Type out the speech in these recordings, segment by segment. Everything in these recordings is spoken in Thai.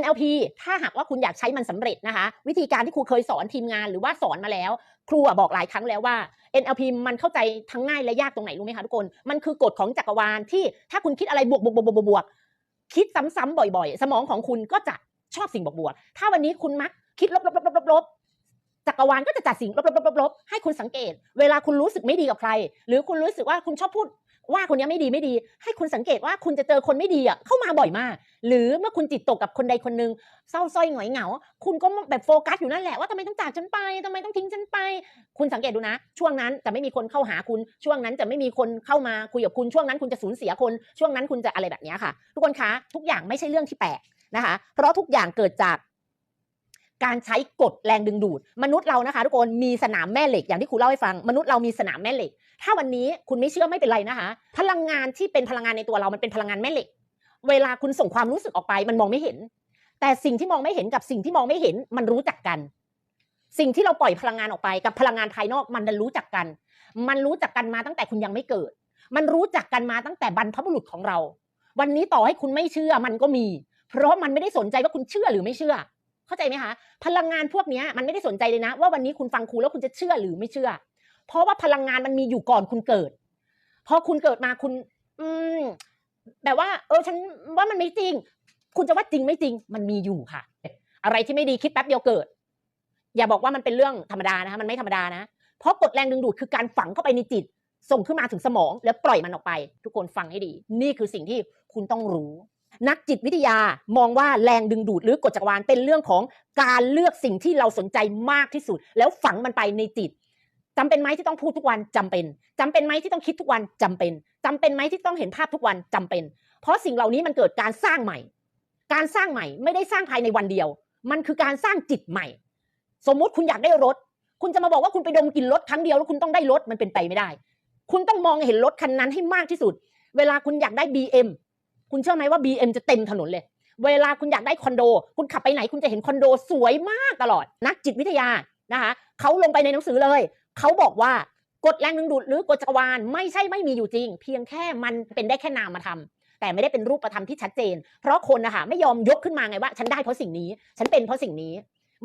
NLP ถ้าหากว่าคุณอยากใช้มันสำเร็จนะคะ วิธีการที่ครูเคยสอนทีมงานหรือว่าสอนมาแล้ว ครูอะบอกหลายครั้งแล้วว่า NLP มันเข้าใจทั้งง่ายและยากตรงไหนรู้ไหมคะทุกคน มันคือกฎของจักรวาลที่ถ้าคุณคิดอะไรบวกบวกบวกบวกบวกคิดซ้ำๆบ่อย ๆ สมองของคุณก็จะชอบสิ่งบวกบวกถ้าวันนี้คุณมักคิดลบลบลบลบลบจักรวาลก็จะจัดสิ่งลบลบลบลบลบให้คุณสังเกต เวลาคุณรู้สึกไม่ดีกับใคร หรือคุณรู้สึกว่าคุณชอบพูดว่าคนนี้ไม่ดีไม่ดี ให้คุณสังเกตว่าคุณจะเจอคนไม่ดีอะเข้ามาบ่อยมาก หรือเมื่อคุณจิตตกกับคนใดคนหนึ่งเศร้าส้อยหงอยเหงา คุณก็แบบโฟกัสอยู่นั่นแหละว่าทำไมต้องจากฉันไปทำไมต้องทิ้งฉันไป คุณสังเกตดูนะ ช่วงนั้นจะไม่มีคนเข้าหาคุณช่วงนั้นจะไม่มีคนเข้ามาคุยกับคุณช่วงนั้นคุณจะสูญเสียคน ช่วงนั้นคุณจะอะไรแบบนี้ค่ะ ทุกคนคะทุกอย่างไม่ใช่เรื่องที่แปลกนะคะ เพราะทุกอย่างเกิดจากการใช้กฎแรงดึงดูด มนุษย์เรานะคะ ทุกคนมีสนามแม่เหล็กอย่างที่ครูเล่าให้ฟัง มนุษย์เรามีสนามแม่เหล็ก ถ้าวันนี้คุณไม่เชื่อไม่เป็นไรนะคะ พลังงานที่เป็นพลังงานในตัวเรามันเป็นพลังงานแม่เหล็ก เวลาคุณส่งความรู้สึกออกไป มันมองไม่เห็น แต่สิ่งที่มองไม่เห็นกับสิ่งที่มองไม่เห็น มันรู้จักกัน สิ่งที่เราปล่อยพลังงานออกไปกับพลังงานภายนอกมันรู้จักกัน มันรู้จักกันมาตั้งแต่คุณยังไม่เกิด มันรู้จักกันมาตั้งแต่บรรพบุรุษของเรา วันนี้ต่อให้คุณไม่เชื่อมันก็มี เพราะมันไม่ได้สนใจว่าคุณเชื่อหรือไม่เชื่อ เข้าใจไหมคะ พลังงานพวกนี้มันไม่ได้สนใจเลยนะ ว่าวันนี้คุณฟังครูแล้วคุณจะเชื่อหรือไม่เชื่อ เพราะว่าพลังงานมันมีอยู่ก่อนคุณเกิดพอคุณเกิดมาคุณ อืม แบบว่า เออฉันว่ามันไม่จริง คุณจะว่าจริงไม่จริง มันมีอยู่ค่ะ อะไรที่ไม่ดีคิดแป๊บเดียวเกิด อย่าบอกว่ามันเป็นเรื่องธรรมดานะคะมันไม่ธรรมดานะ เพราะกฎแรงดึงดูดคือการฝังเข้าไปในจิต ส่งขึ้นมาถึงสมอง แล้วปล่อยมันออกไป ทุกคนฟังให้ดี นี่คือสิ่งที่คุณต้องรู้ นักจิตวิทยามองว่าแรงดึงดูดหรือกฎจักรวาลเป็นเรื่องของการเลือกสิ่งที่เราสนใจมากที่สุด แล้วฝังมันไปในจิตจำเป็นไหมที่ต้องพูดทุกวันจำเป็นจำเป็นไหมที่ต้องคิดทุกวันจำเป็น จำเป็นไหมที่ต้องเห็นภาพทุกวันจำเป็น เพราะสิ่งเหล่านี้มันเกิดการสร้างใหม่ การสร้างใหม่ไม่ได้สร้างภายในวันเดียว มันคือการสร้างจิตใหม่ สมมุติคุณอยากได้รถ คุณจะมาบอกว่าคุณไปดมกลิ่นรถครั้งเดียวแล้วคุณต้องได้รถมันเป็นไปไม่ได้ คุณต้องมองเห็นรถคันนั้นให้มากที่สุด เวลาคุณอยากได้ BM คุณเชื่อไหมว่า BM จะเต็มถนนเลย เวลาคุณอยากได้คอนโด คุณขับไปไหนคุณจะเห็นคอนโดสวยมากตลอด นักจิตวิทยานะคะเขาลงไปในหนังสือเลย เขาบอกว่า กฎแรงดึงดูดหรือกฎจักรวาลไม่ใช่ไม่มีอยู่จริง เพียงแค่มันเป็นได้แค่นามธรรมแต่ไม่ได้เป็นรูปธรรมที่ชัดเจน เพราะคนนะคะไม่ยอมยกขึ้นมาไงว่า ฉันได้เพราะสิ่งนี้ ฉันเป็นเพราะสิ่งนี้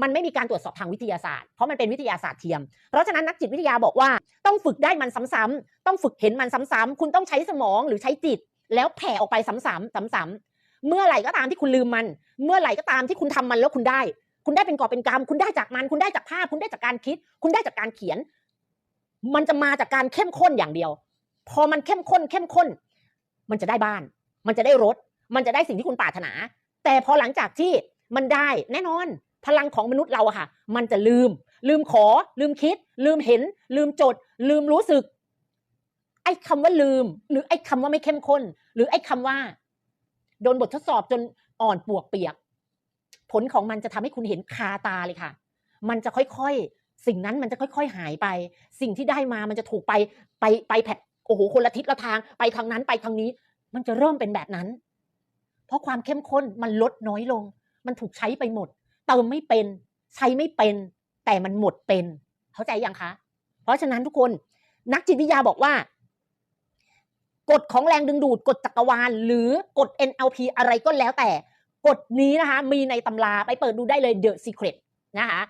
มันไม่มีการตรวจสอบทางวิทยาศาสตร์ เพราะมันเป็นวิทยาศาสตร์เทียม เพราะฉะนั้นนักจิตวิทยาบอกว่า ต้องฝึกได้มันซ้ำๆต้องฝึกเห็นมันซ้ำๆคุณต้องใช้สมองหรือใช้จิต แล้วแผ่ออกไปซ้ำๆซ้ำๆเมื่อไหร่ก็ตามที่คุณลืมมัน เมื่อไหร่ก็ตามที่คุณทำมันแล้วคุณได้ คุณได้เป็นกอบเป็นกำคุณได้จากมัน คุณได้จากภาพ คุณได้จากการคิด คุณได้จากการเขียน มันจะมาจากการเข้มข้นอย่างเดียว พอมันเข้มข้นเข้มข้น มันจะได้บ้าน มันจะได้รถ มันจะได้สิ่งที่คุณปรารถนา แต่พอหลังจากที่มันได้แน่นอน พลังของมนุษย์เราอะค่ะ มันจะลืม ลืมขอ ลืมคิด ลืมเห็น ลืมจด ลืมรู้สึก ไอ้คำว่าลืม หรือไอ้คำว่าไม่เข้มข้น หรือไอ้คำว่า โดนบททดสอบจนอ่อนปวกเปียก ผลของมันจะทำให้คุณเห็นคาตาเลยค่ะ มันจะค่อยๆ สิ่งนั้นมันจะค่อย ๆ หายไป สิ่งที่ได้มามันจะถูกไปไปไปแผดโอ้โหคนละทิศละทาง ไปทางนั้นไปทางนี้ มันจะเริ่มเป็นแบบนั้น เพราะความเข้มข้นมันลดน้อยลง มันถูกใช้ไปหมด เติมไม่เป็น ใช้ไม่เป็น แต่มันหมดเป็น เข้าใจยังคะ เพราะฉะนั้นทุกคนนักจิตวิทยาบอกว่ากฎของแรงดึงดูดกฎจักรวาล หรือกฎ NLP อะไรก็แล้วแต่กฎนี้นะคะ มีในตำราไปเปิดดูได้เลย The Secret นะคะ